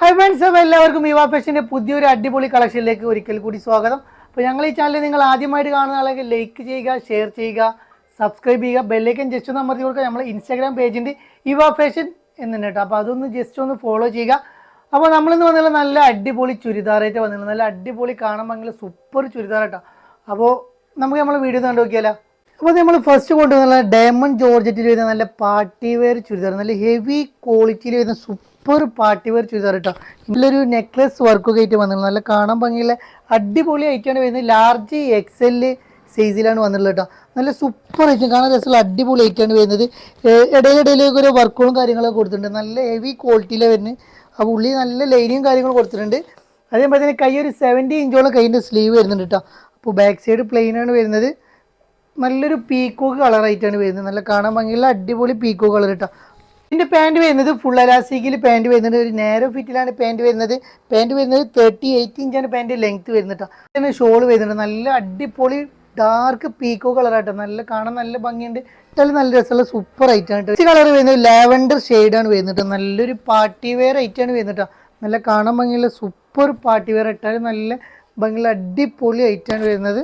Hi friends അപ്പോൾ എല്ലാവർക്കും യുവാ ഫാഷന്റെ പുതിയൊരു അടിപൊളി കളക്ഷനിലേക്ക് ഒരിക്കൽ കൂടി സ്വാഗതം. അപ്പോൾ ഞങ്ങൾ ഈ ചാനൽ നിങ്ങൾ ആദ്യമായിട്ട് കാണുന്ന ആളെങ്കിൽ ലൈക്ക് ചെയ്യുക ഷെയർ ചെയ്യുക സബ്സ്ക്രൈബ് ചെയ്യുക ബെല്ലൈക്കൻ ജസ്റ്റ് ഒന്ന് അമർത്തി കൊടുക്കുക. നമ്മൾ ഇൻസ്റ്റാഗ്രാം പേജുണ്ട് യുവാ ഫാഷൻ എന്നുണ്ട് കേട്ടോ. അപ്പോൾ അതൊന്ന് ജസ്റ്റ് ഒന്ന് ഫോളോ ചെയ്യുക. അപ്പോൾ നമ്മളിന്ന് വന്നുള്ള നല്ല അടിപൊളി ചുരിദാറായിട്ട് വന്നിട്ടുണ്ട് നല്ല അടിപൊളി ഭയങ്കര സൂപ്പർ ചുരിദാറായിട്ടാണ് അപ്പോൾ നമുക്ക് നമ്മൾ വീഡിയോ കണ്ടു നോക്കിയാലോ അപ്പോൾ നമ്മൾ ഫസ്റ്റ് കൊണ്ടുവന്നുള്ള ഡയമണ്ട് ജോർജറ്റിൽ വരുന്ന നല്ല പാർട്ടി വെയർ ചുരിദാർ നല്ല ഹെവി ക്വാളിറ്റിയിൽ വരുന്ന സൂപ്പർ പാർട്ടി വെയർ ചുരിദാർ കേട്ടോ നല്ലൊരു നെക്ലസ് വർക്കൊക്കെ ആയിട്ട് വന്നിട്ടുണ്ട്. നല്ല കാണാൻ ഭംഗിയുള്ള അടിപൊളി ഐറ്റമാണ് വരുന്നത്. ലാർജ് എക്സെൽ സൈസിലാണ് വന്നിട്ടുള്ളത് കേട്ടോ നല്ല സൂപ്പർ ഐറ്റം കാണാൻ രസമുള്ള അടിപൊളി ഐറ്റമാണ് വരുന്നത്. ഇടയിലിടയിലേക്ക് ഒരു വർക്കുകളും കാര്യങ്ങളൊക്കെ കൊടുത്തിട്ടുണ്ട്. നല്ല ഹെവി ക്വാളിറ്റിയിലാണ് വരുന്നത്. ആ ഉള്ളി നല്ല ലൈനിയും കാര്യങ്ങളും കൊടുത്തിട്ടുണ്ട്. അതേപോലെ തന്നെ കൈ ഒരു സെവന്റി ഇഞ്ചോളം കൈയിന്റെ സ്ലീവ് വരുന്നുണ്ട് കേട്ടോ അപ്പോൾ ബാക്ക് സൈഡ് പ്ലെയിനാണ് വരുന്നത്. നല്ലൊരു പീക്കോക്ക് കളറായിട്ടാണ് വരുന്നത്. നല്ല കാണാൻ ഭംഗിയുള്ള അടിപൊളി പീക്കോ കളർ കേട്ടോ ഇതിന്റെ പാന്റ് വരുന്നത് ഫുൾ അലാസ്റ്റിക്കിൽ പാന്റ് വരുന്നത് ഒരു നേരോ ഫിറ്റിലാണ് പാന്റ് വരുന്നത്. പാന്റ് വരുന്നത് തേർട്ടി എയ്റ്റ് ഇഞ്ചാണ് പാന്റ് ലെങ്ത് വരുന്നത് കേട്ടോ പിന്നെ ഷോൾ വരുന്നുണ്ട്. നല്ല അടിപൊളി ഡാർക്ക് പീക്കോ കളറാട്ടോ നല്ല കാണാൻ നല്ല ഭംഗിയുണ്ട്. ഇട്ടാലും നല്ല രസമുള്ള സൂപ്പർ ഐറ്റാണ് ഈ കളർ വരുന്നത് ലാവൻഡർ ഷെയ്ഡാണ് വരുന്നത് നല്ലൊരു പാർട്ടി വെയർ ഐറ്റാണ് വരുന്നത് നല്ല കാണാൻ ഭംഗിയുള്ള സൂപ്പർ പാർട്ടി വെയർ ഇട്ടാലും നല്ല ഭംഗിയുള്ള അടിപൊളി ഐറ്റാണ് വരുന്നത്.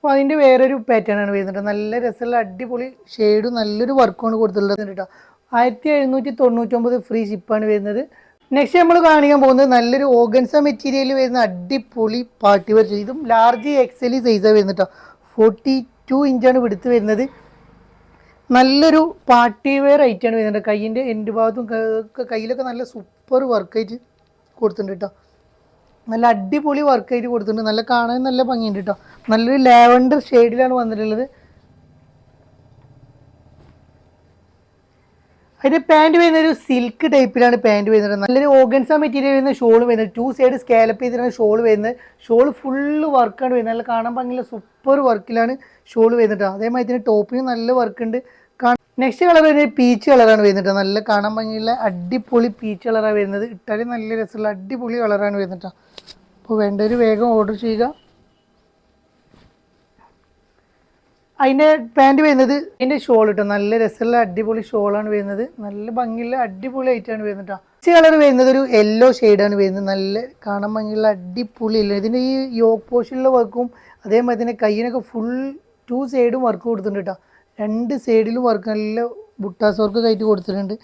അപ്പോൾ അതിന്റെ വേറൊരു പാറ്റേൺ ആണ് വരുന്നത്. നല്ല രസമുള്ള അടിപൊളി ഷെയ്ഡും നല്ലൊരു വർക്കുമാണ് കൊടുത്തിട്ടുള്ളത് കേട്ടോ. ആയിരത്തി എഴുന്നൂറ്റി തൊണ്ണൂറ്റൊമ്പത് ഫ്രീ ഷിപ്പാണ് വരുന്നത്. നെക്സ്റ്റ് നമ്മൾ കാണിക്കാൻ പോകുന്നത് നല്ലൊരു ഓഗൻസ മെറ്റീരിയൽ വരുന്ന അടിപൊളി പാർട്ടി വെയർ ഇതും. ലാർജ് എക്സലി സൈസാണ് വരുന്നത് കേട്ടോ. ഫോർട്ടി ടു ഇഞ്ചാണ് വിടുത്ത് വരുന്നത്. നല്ലൊരു പാർട്ടി വെയർ ഐറ്റമാണ് വരുന്നത് കയ്യിന്റെ എന്റെ ഭാഗത്തും കയ്യിലൊക്കെ നല്ല സൂപ്പർ വർക്കായിട്ട് കൊടുത്തിട്ടുണ്ട് കേട്ടോ. നല്ല അടിപൊളി വർക്ക് ആയിട്ട് കൊടുത്തിട്ടുണ്ട്. നല്ല കാണാൻ നല്ല ഭംഗിയുണ്ട് കേട്ടോ നല്ലൊരു ലാവൻഡർ ഷെയ്ഡിലാണ് വന്നിട്ടുള്ളത്. അതിന്റെ പാന്റ് വരുന്നത് ഒരു സിൽക്ക് ടൈപ്പിലാണ് പാന്റ് വരുന്നത്. നല്ലൊരു ഓഗൻസ മെറ്റീരിയൽ വരുന്ന ഷോൾ വരുന്നത്. ടു സൈഡ് സ്കാലപ്പ് ചെയ്തിട്ടാണ് ഷോൾ വരുന്നത്. ഷോൾ ഫുള്ള് വർക്കാണ് വരുന്നത്. നല്ല കാണാൻ ഭംഗിയുള്ള സൂപ്പർ വർക്കിലാണ് ഷോൾ വരുന്നത് അതേമാതിരി തന്നെ ടോപ്പിന് നല്ല വർക്ക് ഉണ്ട്. നെക്സ്റ്റ് കളർ വരുന്നത് പീച്ച് കളറാണ് വരുന്നത് നല്ല കാണാൻ ഭംഗിയുള്ള അടിപൊളി പീച്ച് കളറാണ് വരുന്നത്. ഇട്ടാലും നല്ല രസമുള്ള അടിപൊളി കളറാണ് വരുന്നത് അപ്പോൾ അപ്പോൾ വേണ്ടവർ വേഗം ഓർഡർ ചെയ്യുക. അതിന്റെ പാന്റ് വരുന്നത് അതിന്റെ ഷോൾ കിട്ടും നല്ല രസമുള്ള അടിപൊളി ഷോളാണ് വരുന്നത്. നല്ല ഭംഗിയുള്ള അടിപൊളി ആയിട്ടാണ് വരുന്നത് പച്ച കളർ വരുന്നത് ഒരു യെല്ലോ ഷെയ്ഡാണ് വരുന്നത്. നല്ല കാണാൻ ഭംഗിയുള്ള അടിപൊളി ഇതിന്റെ ഈ യോക്ക് പോഷനിലെ വർക്കും അതേമാതിരി തന്നെ കയ്യിനൊക്കെ ഫുൾ ടു സൈഡും വർക്ക് കൊടുത്തിട്ടുണ്ട് കേട്ടോ രണ്ട് സൈഡിലും വർക്ക് നല്ല ബുട്ടാസ് വർക്ക് ആയിട്ട് കൊടുത്തിട്ടുണ്ട്.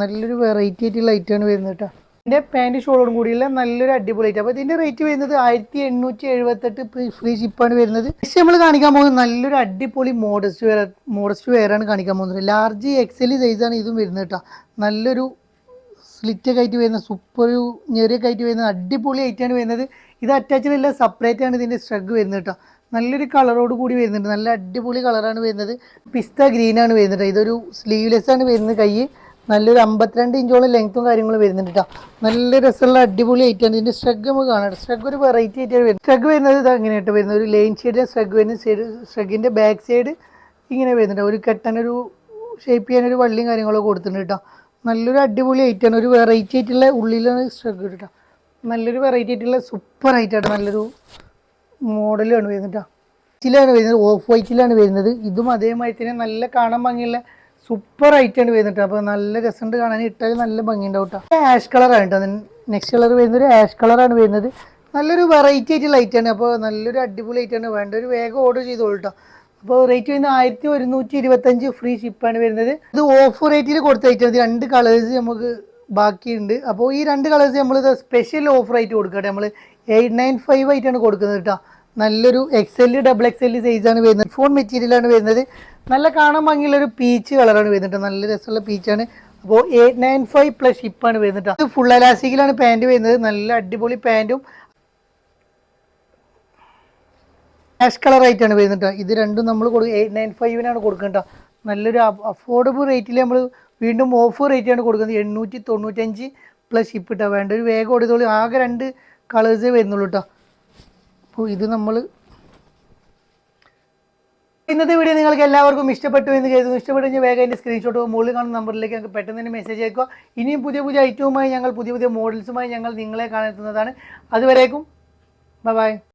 നല്ലൊരു വെറൈറ്റി ആയിട്ടുള്ള ഐറ്റമാണ് വരുന്നത് കേട്ടോ ഇതിന്റെ പാന്റ് ഷോളോടും കൂടിയുള്ള നല്ലൊരു അടിപൊളി ഐറ്റം അപ്പോൾ ഇതിന്റെ റേറ്റ് വരുന്നത് ആയിരത്തി എണ്ണൂറ്റി എഴുപത്തെട്ട് ഫ്രീ ഷിപ്പാണ് വരുന്നത്. നെക്സ്റ്റ് നമ്മൾ കാണിക്കാൻ പോകുന്നത് നല്ലൊരു അടിപൊളി മോഡസ്റ്റ് വെയർ മോഡസ്റ്റ് വെയറാണ് കാണിക്കാൻ പോകുന്നത്. ലാർജ് എക്സൽ സൈസാണ് ഇതും വരുന്നത് കേട്ടോ നല്ലൊരു സ്ലിറ്റ് ആയിട്ട് വരുന്ന സൂപ്പർ ഞെറിയൊക്കെ ആയിട്ട് വരുന്ന അടിപൊളി ആയിട്ടാണ് വരുന്നത്. ഇത് അറ്റാച്ച്ഡ് അല്ല സെപ്പറേറ്റ് ആണ് ഇതിന്റെ സ്ട്രഗ് വരുന്നത് കേട്ടോ നല്ലൊരു കളറോട് കൂടി വരുന്നുണ്ട്. നല്ല അടിപൊളി കളറാണ് വരുന്നത്. പിസ്ത ഗ്രീൻ ആണ് വരുന്നത്. ഇതൊരു സ്ലീവ്ലെസ് ആണ് വരുന്നത് കൈ. നല്ലൊരു അമ്പത്തിരണ്ട് ഇഞ്ചോളം ലെങ്ത്തും കാര്യങ്ങളും വരുന്നുണ്ട് കേട്ടോ നല്ല രസമുള്ള അടിപൊളി ആയിട്ടാണ് ഇതിന്റെ സ്ട്രഗ് നമുക്ക് കാണാം സ്ട്രഗ് ഒരു വെറൈറ്റി ആയിട്ടാണ് വരുന്നത്. സ്ട്രഗ് വരുന്നത് ഇത് അങ്ങനെയായിട്ട് വരുന്നത്. ഒരു ലൈൻ ഷെയ്ഡിന്റെ സ്ട്രഗ് വരുന്ന സൈഡ് സ്ട്രഗിന്റെ ബാക്ക് സൈഡ് ഇങ്ങനെ വരുന്നുണ്ട് ഒരു കെട്ടാനൊരു ഷേപ്പ് ചെയ്യാനൊരു വള്ളിയും കാര്യങ്ങളൊക്കെ കൊടുത്തിട്ടുണ്ട് കേട്ടോ നല്ലൊരു അടിപൊളി ഐറ്റാണ് ഒരു വെറൈറ്റി ആയിട്ടുള്ള ഉള്ളിലാണ് സ്ട്രഗ് കേട്ടോ നല്ലൊരു വെറൈറ്റി ആയിട്ടുള്ള സൂപ്പർ ആയിട്ടാണ് നല്ലൊരു മോഡലാണ് വരുന്നത് വൈറ്റിലാണ് വരുന്നത് ഓഫ് വൈറ്റിലാണ് വരുന്നത്. ഇതും അതേമാതിരി തന്നെ നല്ല കാണാൻ ഭംഗിയുള്ള സൂപ്പർ ആയിട്ടാണ് വരുന്നത് അപ്പൊ അപ്പോൾ നല്ല രസമുണ്ട് കാണാൻ. ഇട്ടാൽ നല്ല ഭംഗിയുണ്ടാവും കേട്ടോ ആഷ് കളറാണ് കേട്ടോ നെക്സ്റ്റ് കളർ വരുന്ന ഒരു ആഷ് കളറാണ് വരുന്നത്. നല്ലൊരു വെറൈറ്റി ആയിട്ടുള്ള ലൈറ്റാണ് അപ്പോൾ നല്ലൊരു അടിപൊളി ആയിട്ടാണ് വേണ്ട ഒരു വേഗം ഓർഡർ ചെയ്തോളൂ കേട്ടോ അപ്പോൾ റേറ്റ് വരുന്നത് ആയിരത്തി ഒരുന്നൂറ്റി ഇരുപത്തഞ്ച് ഫ്രീ ഷിപ്പാണ് വരുന്നത്. ഇത് ഓഫ് റേറ്റിൽ കൊടുത്ത ഐറ്റം രണ്ട് കളേഴ്സ് നമുക്ക് ബാക്കിയുണ്ട്. അപ്പോൾ ഈ രണ്ട് കളേഴ്സ് നമ്മൾ സ്പെഷ്യൽ ഓഫർ ആയിട്ട് കൊടുക്കട്ടെ നമ്മൾ എയ്റ്റ് നയൻ ഫൈവ് ആയിട്ടാണ് കൊടുക്കുന്നത് കേട്ടോ. നല്ലൊരു എക്സെൽ ഡബിൾ എക്സെൽ സൈസാണ് വരുന്നത്. ഫോൺ മെറ്റീരിയലാണ് വരുന്നത്. നല്ല കാണാൻ ഭംഗിയുള്ള ഒരു പീച്ച് കളറാണ് വരുന്നത്. നല്ല രസമുള്ള പീച്ചാണ് അപ്പോൾ എയ്റ്റ് നയൻ ഫൈവ് പ്ലസ് ഷിപ്പാണ് വരുന്നത് അത് ഫുൾ അലാസ്റ്റിക്കിലാണ് പാന്റ് വരുന്നത്. നല്ല അടിപൊളി പാന്റും ആഷ് കളർ ആയിട്ടാണ് വരുന്നത്. ഇത് രണ്ടും നമ്മൾ കൊടുക്കുക എയ്റ്റ് നയൻ ഫൈവിനാണ് കൊടുക്കുന്നത് ട്ടോ. നല്ലൊരു അഫോർഡബിൾ റേറ്റിൽ നമ്മൾ വീണ്ടും ഓഫർ റേറ്റാണ് കൊടുക്കുന്നത്. എണ്ണൂറ്റി തൊണ്ണൂറ്റഞ്ച് പ്ലസ് ഷിപ്പ് ഇട്ടാ. വേണ്ട ഒരു വേഗം കൊടുത്തോളൂ ആകെ രണ്ട് കളേഴ്സേ വരുന്നുള്ളൂ കേട്ടോ അപ്പോൾ ഇത് നമ്മൾ ഇന്നത്തെ വീഡിയോ നിങ്ങൾക്ക് എല്ലാവർക്കും ഇഷ്ടപ്പെട്ടു എന്ന് കരുതുന്നു. ഇഷ്ടപ്പെട്ടു കഴിഞ്ഞാൽ വേഗം എന്റെ സ്ക്രീൻഷോട്ട് മുകളിൽ കാണുന്ന നമ്പറിലേക്ക് ഞങ്ങൾക്ക് പെട്ടെന്ന് തന്നെ മെസ്സേജ് അയക്കുക. ഇനിയും പുതിയ പുതിയ ഐറ്റവുമായി ഞങ്ങൾ പുതിയ പുതിയ മോഡൽസുമായി ഞങ്ങൾ നിങ്ങളെ കാണാൻ എത്തുന്നതാണ്. അതുവരേക്കും ബൈ ബൈ